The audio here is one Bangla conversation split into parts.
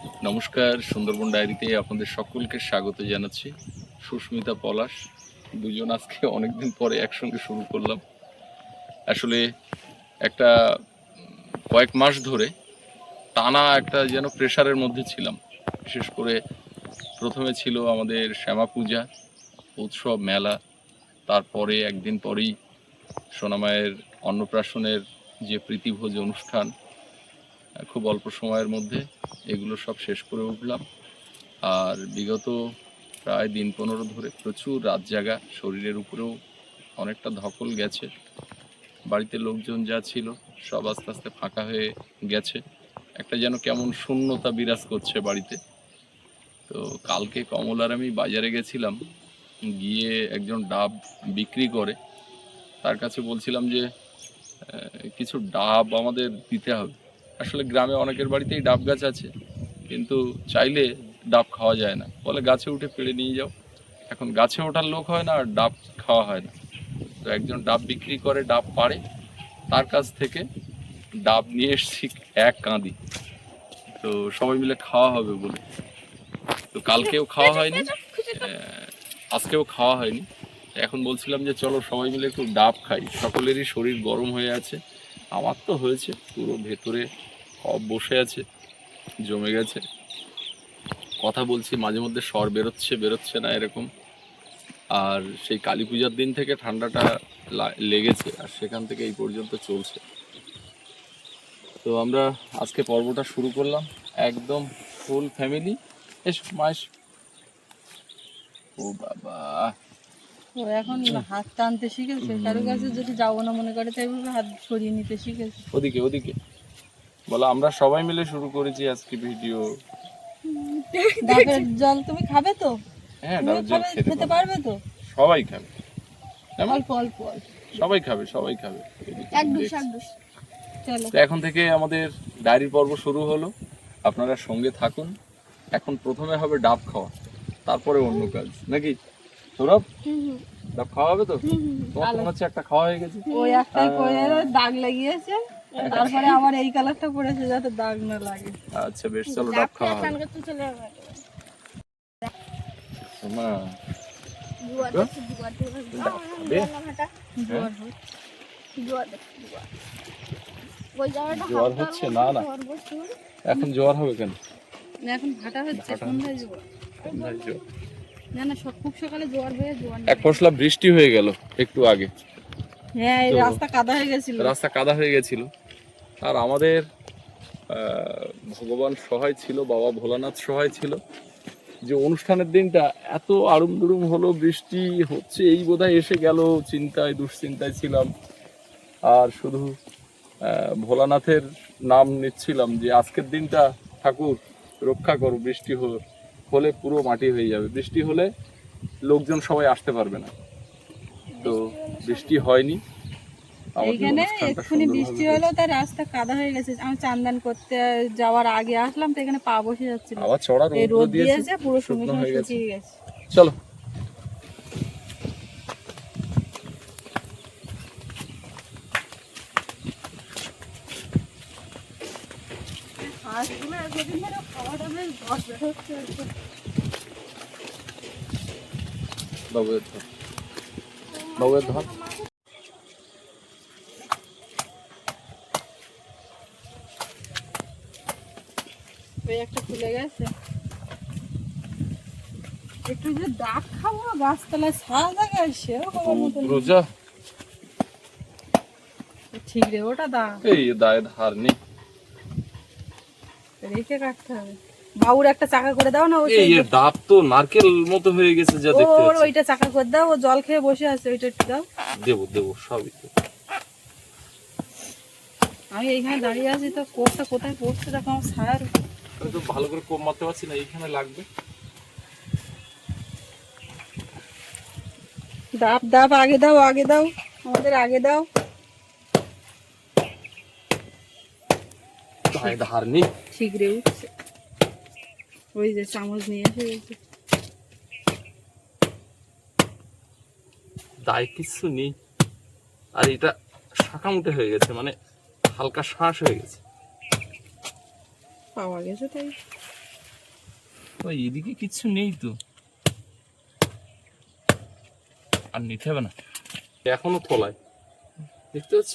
নমস্কার, সুন্দরবন ডায়েরিতে আপনাদের সকলকে স্বাগত জানাচ্ছি। সুস্মিতা পলাশ, দুজন আজকে অনেকদিন পরে একসঙ্গে শুরু করলাম। আসলে একটা কয়েক মাস ধরে টানা একটা যেন প্রেশারের মধ্যে ছিলাম। বিশেষ করে প্রথমে ছিল আমাদের শ্যামা পূজা, উৎসব মেলা, তারপরে একদিন পরেই সোনামায়ের অন্নপ্রাশনের যে প্রীতিভোজ অনুষ্ঠান খুব অল্প সময়ের মধ্যে এগুলো সব শেষ করে উঠলাম। আর বিগত প্রায় দিন পনেরো ধরে প্রচুর রাত জাগা শরীরের উপরেও অনেকটা ধকল গেছে। বাড়িতে লোকজন যা ছিল সব আস্তে আস্তে ফাঁকা হয়ে গেছে। একটা যেন কেমন শূন্যতা বিরাজ করছে বাড়িতে। তো কালকে কমলার আমি বাজারে গেছিলাম, গিয়ে একজন ডাব বিক্রি করে। তার কাছে বলছিলাম যে কিছু ডাব আমাদের দিতে হবে। আসলে গ্রামে অনেকের বাড়িতেই ডাব গাছ আছে কিন্তু চাইলে ডাব খাওয়া যায় না। বলে গাছে উঠে পেড়ে নিয়ে যাও। এখন গাছে ওঠার লোক হয় না আর ডাব খাওয়া হয় না। তো একজন ডাব বিক্রি করে ডাব পাড়ে তার কাছ থেকে ডাব নিয়ে এসছি এক কাঁদি। তো সবাই মিলে খাওয়া হবে বলে। তো কালকেও খাওয়া হয়নি। আজকেও খাওয়া হয়নি। এখন বলছিলাম যে চলো সবাই মিলে একটু ডাব খাই। সকলেরই শরীর গরম হয়ে আছে। আমার তো হয়েছে পুরো ভেতরে কফ বসে আছে জমে গেছে। কথা বলছি মাঝে মধ্যে স্বর বেরোচ্ছে বেরোচ্ছে না এরকম। আর সেই কালী পূজার দিন থেকে ঠান্ডাটা লেগেছে আর সেখান থেকে এই পর্যন্ত চলছে। তো আমরা আজকে পর্বটা শুরু করলাম একদম ফুল ফ্যামিলি এসো মাস ও বাবা। ও এখন হাত টানতে শিখেছে কারও কাছে যদি যাব না মনে করে তাই হাত সরিয়ে নিতে শিখেছে। ওদিকে ওদিকে। বলো আমরা সবাই মিলে শুরু করেছি আজকে ভিডিও। ডাবের জল তুমি খাবে তো? হ্যাঁ ডাবের জল খেতে পারবে। তো? সবাই খাবে। অল্প অল্প সবাই খাবে সবাই খাবে। তো এখন থেকে আমাদের ডায়েরি পর্ব শুরু হলো। আপনারা সঙ্গে থাকুন। এখন প্রথমে হবে ডাব খাওয়া তারপরে অন্য কাজ। নাকি? সৌরভ? ডাব খাওয়া হবে তো? তোমার হচ্ছে একটা খাওয়া হয়ে গেছে। ওই একটাই করে দাগ লাগিয়েছে তারপরে আবার এই কালারটা পড়েছে যাতে দাগ না লাগে। আচ্ছা বেশ চলো ডাব খাওয়া মা জোয়ার জ্বর হচ্ছে। না না। এখন জ্বর হবে কেন? এখন ভাটা হচ্ছে সন্ধ্যায় জোয়ার। না না সব খুব সকালে জোয়ার হয়ে জোয়ার এক পশলা বৃষ্টি হয়ে গেল একটু আগে। হ্যাঁ এই রাস্তা কাদা হয়ে গেছিল। রাস্তা কাদা হয়ে গেছিল। আর আমাদের ভগবান সহায় ছিল, বাবা ভোলানাথ সহায় ছিল, যে অনুষ্ঠানের দিনটা এত আড়ুম দুরুম হলো, বৃষ্টি হচ্ছে, এই বোধহয় এসে গেল, চিন্তায়, দুশ্চিন্তায় ছিলাম। আর শুধু ভোলানাথের নাম নিচ্ছিলাম যে, আজকের দিনটা ঠাকুর, রক্ষা করো, বৃষ্টি হলে পুরো মাটি হয়ে যাবে। বৃষ্টি হলে লোকজন সবাই আসতে পারবে না। তো বৃষ্টি হয়নি। এইখানে এক্ষুনি বৃষ্টি। হলো তাই রাস্তা কাদা হয়ে গেছে। আমি চান্দান করতে যাওয়ার আগে আসলাম তো এখানে পা বসে যাচ্ছিল। আবার চড়া রোদ দিয়েছে পুরো শুকনো হয়ে গেছে। চলো। বাবুয়ের ধর বাবুয়ের ধর ওই একটা খুলে গেছে। একটু যে ডাক খাব গাছতলায় ছায়া জায়গায় সেও খাবার মতন। রোজা। ঠিক রে ওটা দা। এই দায় ধার নেই। রেখে কাটতে হবে। বাবুর একটা চাকা করে দাও না ওই এই এর তো নারকেল মতো হয়ে গেছে যা দেখতে ওর ওইটা চাকা করে দাও ও জল খেয়ে বসে আছে ওইটা একটু দাও। দেবো দেবো সবই দেবো। আমি এইখানে দাঁড়িয়ে আছি তো কোপটা কোথায় পড়ছে দেখো আমার ছায়ার তো ভালো করে কোপ মারতে পারছি না এইখানে লাগবে। ডাব ডাব আগে দাও আগে দাও আমাদের আগে দাও। দায় ধার নেই ঠিক রে উঠছে। ওই যে চামচ নিয়ে এসে গেছে। দায় কিছু নেই। আর এটা মুটে হয়ে গেছে মানে হালকা শ্বাস হয়ে গেছে। পাওয়া গেছে তাই। ওই এদিকে কিছু নেই তো। আর নিতে হবে না। এখনও তলায় দেখতে পাচ্ছ?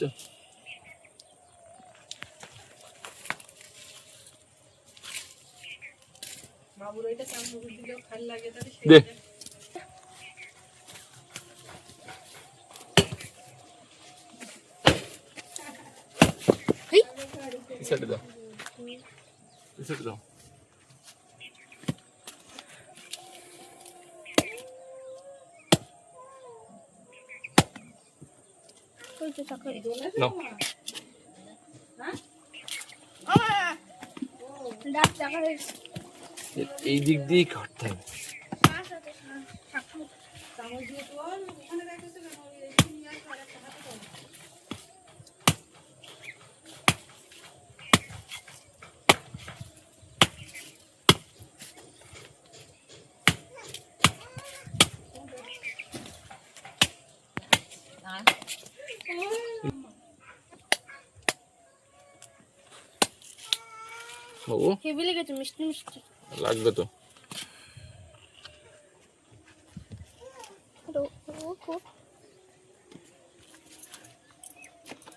বাবুর ওইটা চামড় দিলেও ভালো লাগে তাহলে দে সাইডে দাও সাইডে দাও এ- এই দিক দিয়েই কাটতে হবে চামচ দিয়ে তোল ওখানে রেখেছে কেন ওই এইখানে নিয়ে আসো আর একটা হাতে তোল। বাবু হেভি লেগেছে মিষ্টি মিষ্টি। লাগবে তো।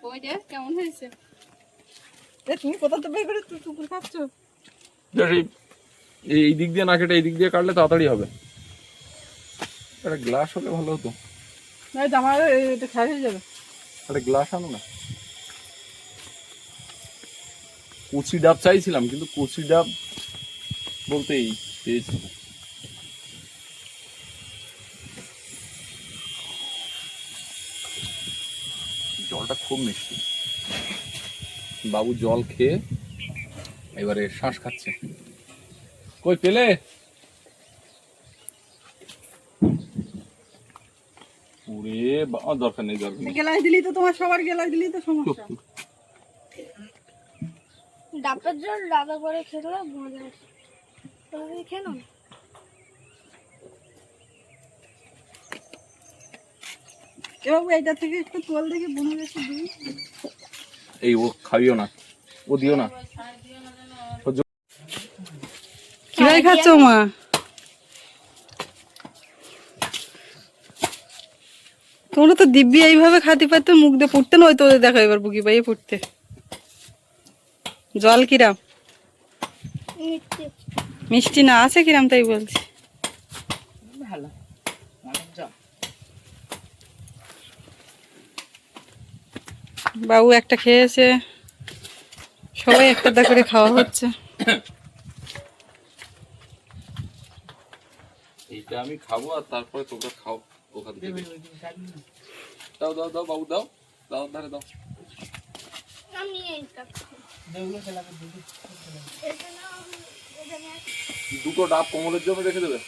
ওই কেমন হয়েছে? এ, তুমি কোথা থেকে বের করে তুই খাচ্ছ? এই- এই দিক দিয়ে না কেটে এই দিক দিয়ে কাটলে তাড়াতাড়ি হবে। একটা গ্লাস হলে ভালো হতো। না আমার এটা খাই হয়ে যাবে। একটা গ্লাস আনো না। কচি ডাব চাইছিলাম, কিন্তু কচি ডাব বলতে এই পেয়েছি। জলটা খুব মিষ্টি। বাবু জল খেয়ে এবারে শ্বাস খাচ্ছে। কই পেলে? ওরে দরকার নেই দরকার নেই। দিলি তো তোমার, সবার গেলাই দিলি তো সমস্যা। ডাবের জল রাগা করে খেলে মজা খেয়ে নাও। এইটা থেকে একটু তোল দেখে বুনে গেছে দিই এই ও খাইও না ও দিও না। কিরাই খাচ্ছ মা? তোমরা তো দিব্যি এইভাবে খাতে পারতে মুখ দিয়ে ফুটতে না হয়তো ওদের দেখো এবার বুকি পাইয়ে ফুটতে। জল কিরাম? মিষ্টি। না আছে কিরাম তাই বলছি। বাবু একটা খেয়েছে। সবাই একটা করে খাওয়া হচ্ছে। এইটা আমি খাব আর তারপরে তোমরা খাও ওখান থেকে দাও দাও দাও বাবু দাও। দাও ধারে দাও। আমি দুটো ডাব কোমলের জন্য রেখে দেবে।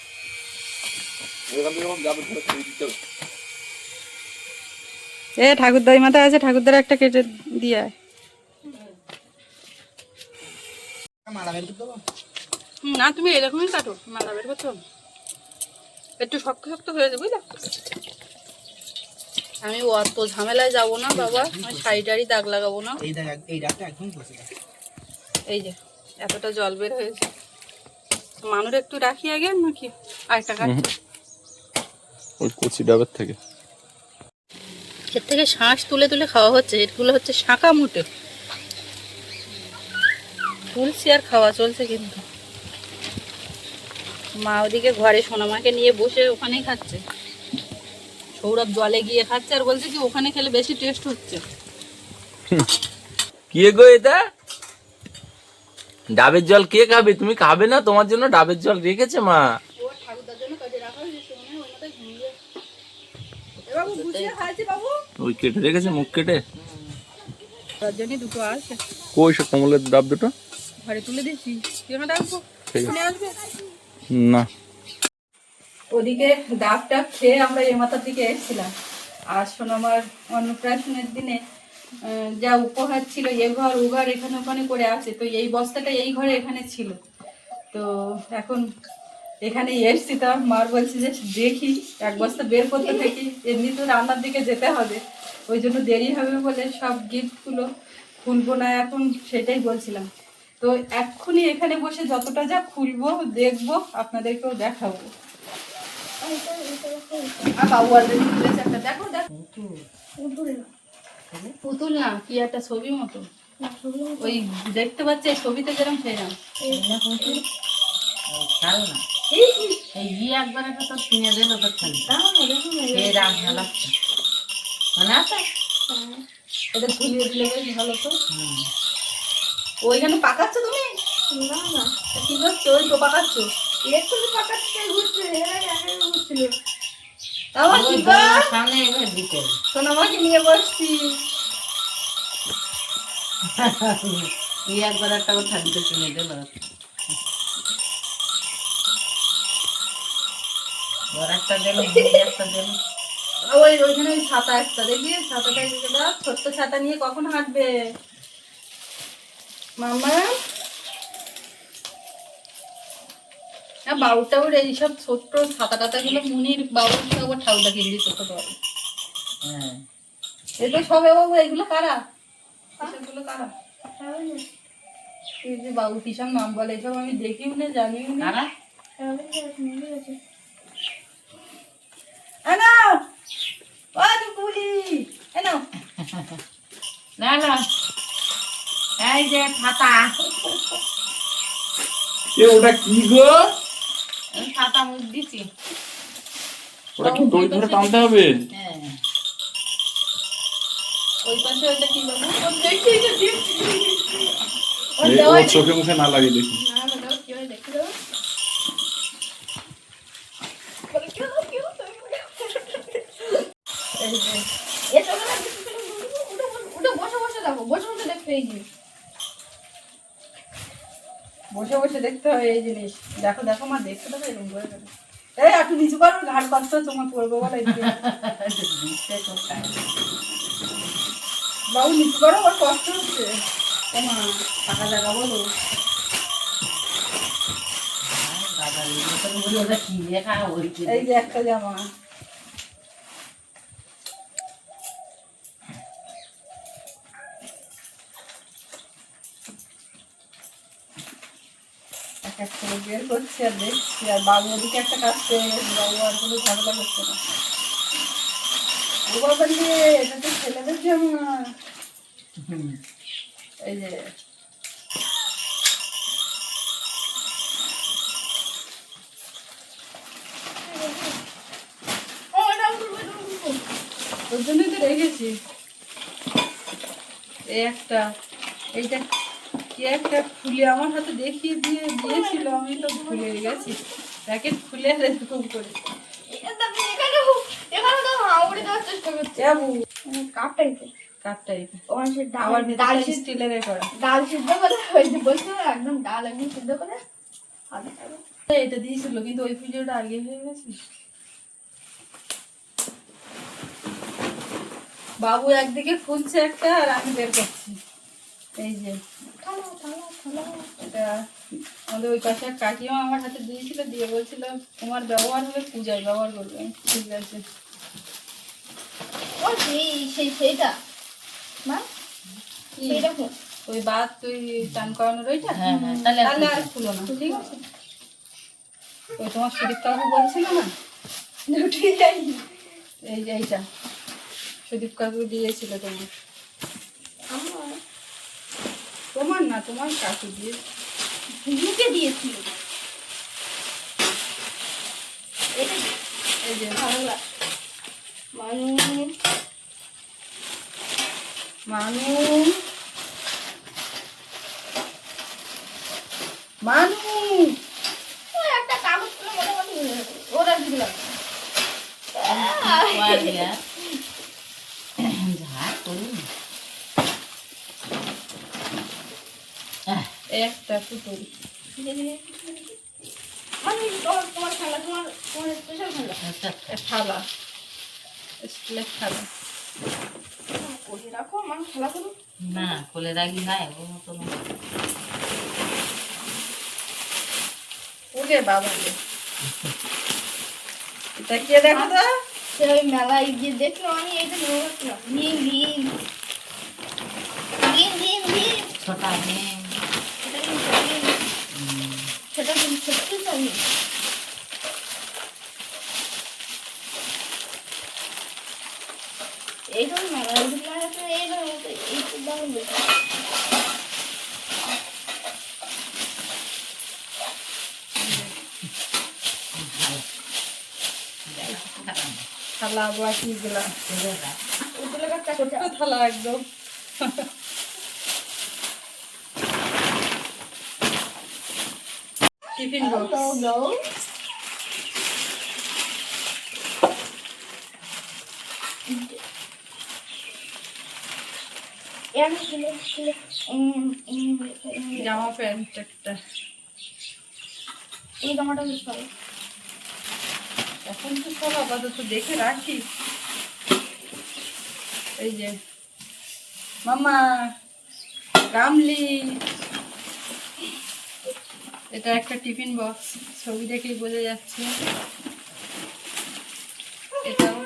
এখান থেকে যখন যাবে ধরে খেয়ে দিতে হবে। এ ঠাকুরদাই মাথা আছে ঠাকুরদার একটা কেটে দিয়ে না তুমি এরকমই কাটো মালা বের করছ একটু শক্ত শক্ত হয়ে যাবে বুঝলা? আমি অত ঝামেলায় যাব না বাবা। আমি শাড়ি টাড়ি দাগ লাগাবো না। এই দেখ এই ডাকটা একদম এই যে এতটা জল বের হয়েছে। মানুষ একটু রাখি আগে নাকি? আরেকটা কাট ওই কচি ডাবের থেকে। এর থেকে শ্বাস তুলে তুলে খাওয়া হচ্ছে এগুলো হচ্ছে শাঁকা মুটে। তুলসি আর খাওয়া চলছে কিন্তু। মা ওদিকে ঘরে সোনামাকে নিয়ে বসে ওখানেই খাচ্ছে। সৌরভ জলে গিয়ে খাচ্ছে আর বলছে কি ওখানে খেলে বেশি টেস্ট হচ্ছে। কে গো এটা? ডাবের জল কে খাবে? তুমি খাবে না? তোমার জন্য ডাবের জল রেখেছে মা। ও ঠাকুরদার জন্য কাজে রাখা হয়েছে ওই কেটে রেখেছে মুখ কেটে। দুটো আছে কই সে কমলের ডাব দুটো? ঘরে তুলে দিয়েছি। কেন না। ওদিকে ডাব টাব খেয়ে আমরা এ মাথার দিকে এসেছিলাম। আর শোনো, আমার অন্নপ্রাশনের দিনে যা উপহার ছিল, এ ঘর, ও ঘর এখানে ওখানে করে আছে। তো এই বস্তাটা এই ঘরে এখানে ছিল। তো এখন এখানে এসছি। তো মার বলছি যে, দেখি, এক বস্তা বের করতে থাকি। এমনি তো রান্নার দিকে যেতে হবে। ওই জন্য দেরি হবে বলে সব গিফটগুলো খুলবো না এখন, সেটাই বলছিলাম। তো এক্ষুনি এখানে বসে যতটা যা খুলবো, দেখব, আপনাদেরকেও দেখাবো। বাবু অলরেডি একটা। দেখো দেখো। পুতুল না কি একটা ছবি মতো। ওই দেখতে পাচ্ছি এই ছবিতে যেরকম সেরকম এই ইয়ে একবার একটা কিনে খালি। লাগছে মনে আছে? ঝুলিয়ে দিলে ভালো তো। ওইখানে পাকাচ্ছ তুমি? না না। কি করছ ওই তো পাকাচ্ছ। একটু ফাঁকা ঘুরছে। এরা ঘুরছিল। আমার কি ওই গো? দোলনার সামনে এবার দিতে। সোনামাকে নিয়ে বসছি। এই একবার একটা ও থাকতে কিনে দিল একটা দিল একটা দিল ওই ওইখানে ওই ছাতা একটা দেখবি? ছাতাটা এদিকে দাও ছোট্ট ছাতা নিয়ে কখন হাঁটবে? মামা হ্যাঁ বাবুর টাবুর এইসব ছোট্ট ছাতা টাতা গুলো মুনির বাবুর সব ঠাকুরদা কিনবি ছোট করে হ্যাঁ। এগুলো সব বাবু এগুলো কারা? এসবগুলো কারা? এই যে বাবু কিসব নাম বলে এসব আমি দেখিও না জানিও না। এনো না না। এই যে খাতা এ ওটা কি গো? খাতা মুখ দিছি ওটা কি দড়ি ধরে টানতে হবে হ্যাঁ ওই পাশে ওইটা কি দেখি চোখে মুখে না লাগে দেখি না না কি হয় দেখে দাও বসে বসে দেখো বসে বসে দেখতে এই জিনিস বসে বসে দেখতে হয় এই জিনিস। দেখো দেখো মা দেখতে দেবে এরকম করে। এই একটু নিচু করো ঘাট তোমার পড়ব বলে বাবু নিচু করো ওর কষ্ট হচ্ছে। মা টাকা জায়গা বলো। ওই এই যে একটা জামা। বের করছি আর দেখছি আর বাবু ওদিকে একটা কাজ পেয়ে গেছে বাবু আর কোনো ঝামেলা করছে না। ও বাবা রে এটা তো ছেলেদের জামা এই যে ওর জন্যই তো রেখেছি। এই একটা এইটা কি একটা খুলে আমার হাতে দেখিয়ে দিয়ে দিয়েছিল আমি তো ভুলে গেছি। প্যাকেট খুলে এরকম করে। এটা দিয়েছিল কিন্তু ওই পুজোটা আগে হয়ে গেছে। বাবু একদিকে খুলছে একটা আর আমি বের করছি। এই যে এটা আমাদের ওই পাশে এক কাকিমা আমার হাতে দিয়েছিল দিয়ে বলছিল তোমার ব্যবহার হলে পূজায় ব্যবহার করবে। ঠিক আছে। ও সেই সেই সেইটা। মা সেইটা ওই বাদ তুই টান করানোর ওইটা? হ্যাঁ, হ্যাঁ, তাহলে আর খুলো না ঠিক আছে? ওই তোমার সুদীপ কাকু বলছিল না দুটি যাই এই যে এইটা সুদীপ কাকু দিয়েছিল তোমার আমার তোমার না তোমার কাকু দিয়ে মুখে দিয়েছিল এটা এই যে বাংলা। মানু মানু একটা কাগজ মোটামুটি ওরা দিলাম যা করুন একটা পুতুল। মানে থালা। স্টিলের থালা। রাখো মানে খেলা করুন না খুলে রাখি নাই ওর মতো না। ওরে বাবা এটা কে দেখো তো? সে ওই মেলায় গিয়ে দেখল আমি ছোটা মেয়ে এটা কি একদম সত্যি চাই এইরকম না এইগুলো হয়তো এইরকম এইটু দাম বেশি থালা গুলা ওগুলো একটা ছোট্ট থালা একদম। টিফিন বক্স জামা প্যান্ট একটা এই জামাটা বেশ ভালো এখন তো সব আপাতত দেখে রাখি। এই যে মামা গামলি এটা একটা টিফিন বক্স, ছবি দেখেই বোঝা যাচ্ছে। এটাও।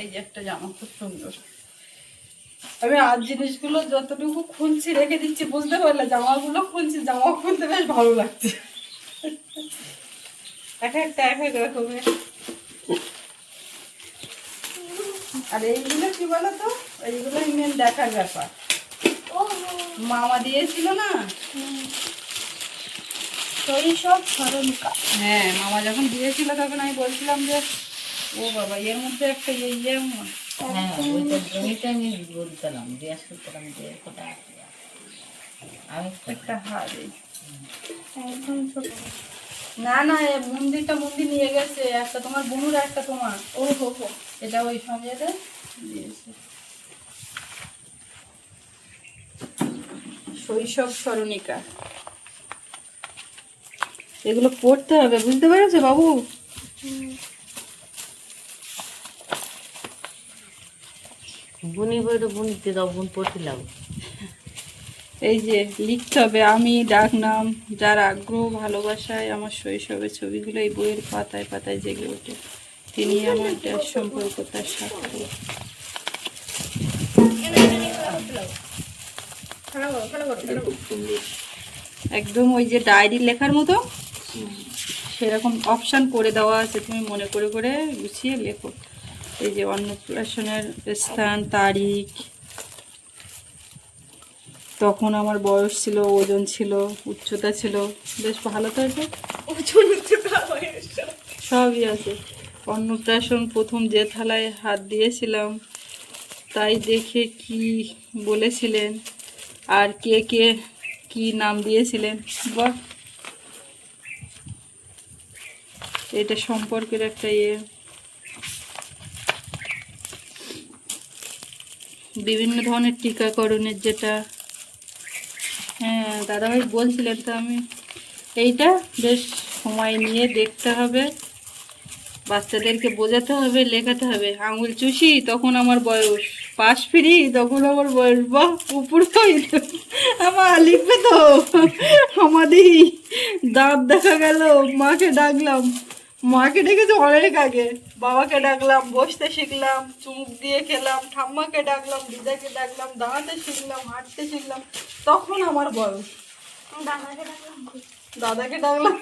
এই যে একটা জামা, খুব সুন্দর। আমি আর জিনিসগুলো যতটুকু খুলছি রেখে দিচ্ছি বুঝতে পারলে জামাগুলো খুলছি জামা খুলতে বেশ ভালো লাগছে। এক একটা এক এক রকমের। আর এইগুলো কি বলো তো এইগুলো মেন দেখার ব্যাপার। মামা দিয়েছিল না? শৈশব স্মরণিকা হ্যাঁ মামা যখন দিয়েছিল তখন আমি বলছিলাম যে ও বাবা এর মধ্যে একটা ইয়ে ইয়ে হ্যাঁ আমি জিজ্ঞেস যে আমি একটা একদম ছোট। না না মন্দিরটা মন্দির নিয়ে গেছে একটা তোমার বোনুর একটা তোমার। ও হো হো এটা ওই সঙ্গেতে দিয়েছে। শৈশব স্মরণিকা। এগুলো পড়তে হবে বুঝতে পেরেছ বাবু? বুনি বইটা বুনিতে দাও বুন পড়ছিলাম এই যে লিখতে হবে আমি ডাক নাম যার আগ্রহ ভালোবাসায় আমার শৈশবের ছবিগুলো এই বইয়ের পাতায় পাতায় জেগে ওঠে। তিনি আমার দেশ সম্পর্ক তার সাথে। একদম ওই যে ডায়েরি লেখার মতো সেরকম অপশান করে দেওয়া আছে তুমি মনে করে করে গুছিয়ে লেখো। এই যে অন্নপ্রাশনের স্থান তারিখ। তখন আমার বয়স ছিল ওজন ছিল উচ্চতা ছিল। বেশ ভালো তো এটা? সবই আছে। অন্নপ্রাশন প্রথম যে থালায় হাত দিয়েছিলাম তাই দেখে কি বলেছিলেন আর কে কে কি নাম দিয়েছিলেন বাহ। এটা সম্পর্কের একটা ইয়ে। বিভিন্ন ধরনের টিকাকরণের যেটা হ্যাঁ দাদাভাই বলছিলেন তো আমি, এইটা বেশ সময় নিয়ে দেখতে হবে, বাচ্চাদেরকে বোঝাতে হবে, লেখাতে হবে। আঙুল চুষি, তখন আমার বয়স। পাশ ফিরি, তখন আমার বয়স। বা উপর আমার লিখবে তো। আমাদের দাঁত দেখা গেল, মাকে ডাকলাম। মাকে ডেকেছে অনেক আগে। বাবাকে ডাকলাম বসতে শিখলাম চুমুক দিয়ে খেলাম ঠাম্মাকে ডাকলাম দিদাকে ডাকলাম দাঁড়াতে শিখলাম হাঁটতে শিখলাম। তখন আমার বয়স। দাদাকে ডাকলাম।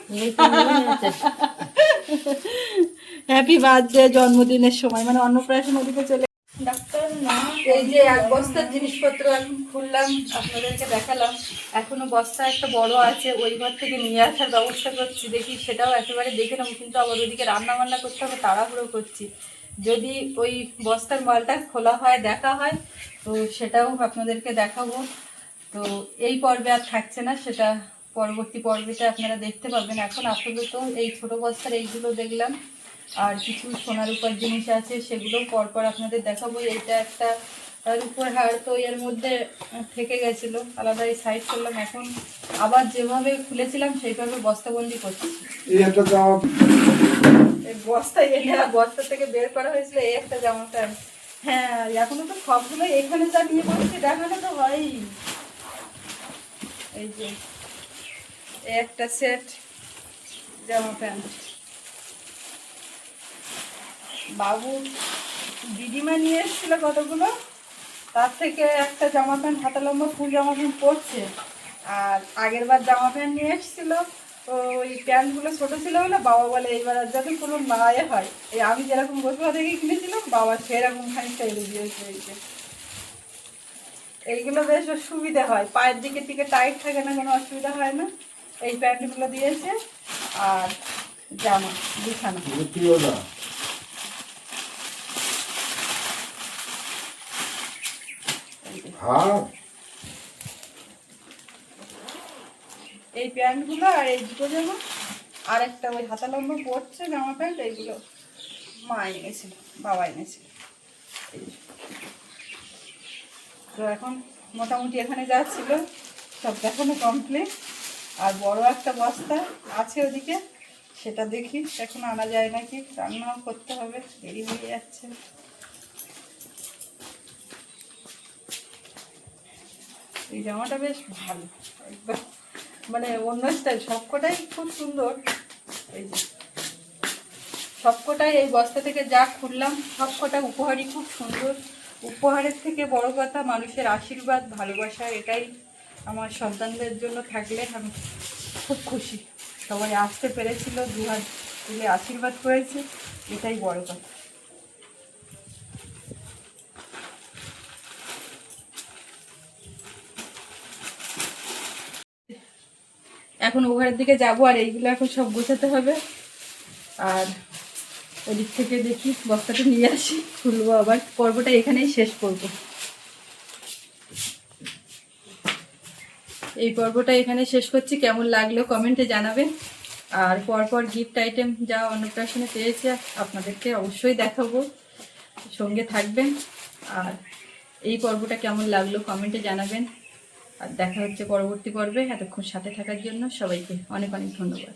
হ্যাপি বার্থডে জন্মদিনের সময়। মানে অন্নপ্রাশন ওদিকে চলে ডাক্তার না এই যে এক বস্তার জিনিসপত্র এখন খুললাম আপনাদেরকে দেখালাম। এখনও বস্তা একটা বড় আছে ওই ঘর থেকে নিয়ে আসার ব্যবস্থা করছি। দেখি সেটাও একেবারে দেখে নেব কিন্তু আবার ওদিকে রান্না বান্না করতে হবে তাড়াহুড়ো করছি। যদি ওই বস্তার মালটা খোলা হয় দেখা হয় তো সেটাও আপনাদেরকে দেখাবো। তো এই পর্বে আর থাকছে না সেটা পরবর্তী পর্বেতে আপনারা দেখতে পাবেন এখন আপাতত এই ছোট বস্তার এইগুলো দেখলাম। আর কিছু সোনার উপর জিনিস আছে সেগুলো পরপর আপনাদের দেখাবো। এইটা একটা তার উপর হার তো এর মধ্যে থেকে গেছিল। আলাদা সাইড করলাম। এখন আবার যেভাবে খুলেছিলাম সেইভাবে বস্তাবন্দি করছি। এই বস্তা এনে বস্তা থেকে বের করা হয়েছিল এই একটা জামা প্যান্ট হ্যাঁ এখনও তো সবগুলো এখানে যা নিয়ে বসছি দেখানো তো হয়ই। এই যে এই একটা সেট জামা প্যান্ট। বাবু দিদিমা নিয়ে এসেছিল কতগুলো? তার থেকে একটা জামা প্যান্ট হাতা লম্বা ফুল জামা প্যান্ট পরছে। আর আগের বার জামা প্যান্ট নিয়ে এসেছিল। ওই প্যান্টগুলো ছোটো ছিল বলে বাবা বলে, এইবার আর যাতে কোনো মায়ে হয়। এই আমি যেরকম বসুয়া থেকে কিনেছিলাম, বাবা সেরকম খানিকটা এনে দিয়েছে এই যে। এইগুলো বেশ সুবিধা হয়। পায়ের দিকে দিকে টাইট থাকে না, কোনো অসুবিধা হয় না। এই প্যান্টগুলো দিয়েছে আর জামা বিছানা। এই প্যান্টগুলো আর এই দুটো জামা আর একটা ওই হাতা লম্বা পড়ছে জামা প্যান্ট এইগুলো মা এনেছিল বাবা এনেছিল তো এখন মোটামুটি এখানে যা ছিল সব দেখানো কমপ্লিট আর বড় একটা বস্তা আছে ওদিকে, সেটা দেখি। এখন আনা যায় নাকি? রান্নাও করতে হবে, দেরি হয়ে যাচ্ছে। এই জামাটা বেশ ভালো। মানে অন্য স্টাইল, সবকটাই খুব সুন্দর। এই যে সবকটাই এই বস্তা থেকে যা খুললাম, সবকটা উপহারই খুব সুন্দর। উপহারের থেকে বড় কথা মানুষের আশীর্বাদ, ভালোবাসা, এটাই আমার সন্তানদের জন্য থাকলে আমি খুব খুশি। সবাই আসতে পেরেছিল দু হাত তুলে আশীর্বাদ করেছে, এটাই বড় কথা। এখন ওভারের দিকে যাব আর এইগুলো এখন সব গোছাতে হবে। আর ওদিক থেকে দেখি, বস্তাটা নিয়ে আসি, খুলবো আবার। পর্বটা এখানেই শেষ করব। এই পর্বটা এখানে শেষ করছি। কেমন লাগল কমেন্টে জানাবেন। আর পরপর গিফট আইটেম যা অন্নপ্রাশনে পেয়েছে, আপনাদেরকে অবশ্যই দেখাবো। সঙ্গে থাকবেন। আর এই পর্বটা কেমন লাগল কমেন্টে জানাবেন। আর দেখা হচ্ছে পরবর্তী পর্বে। এতক্ষণ সাথে থাকার জন্য সবাইকে অনেক অনেক ধন্যবাদ।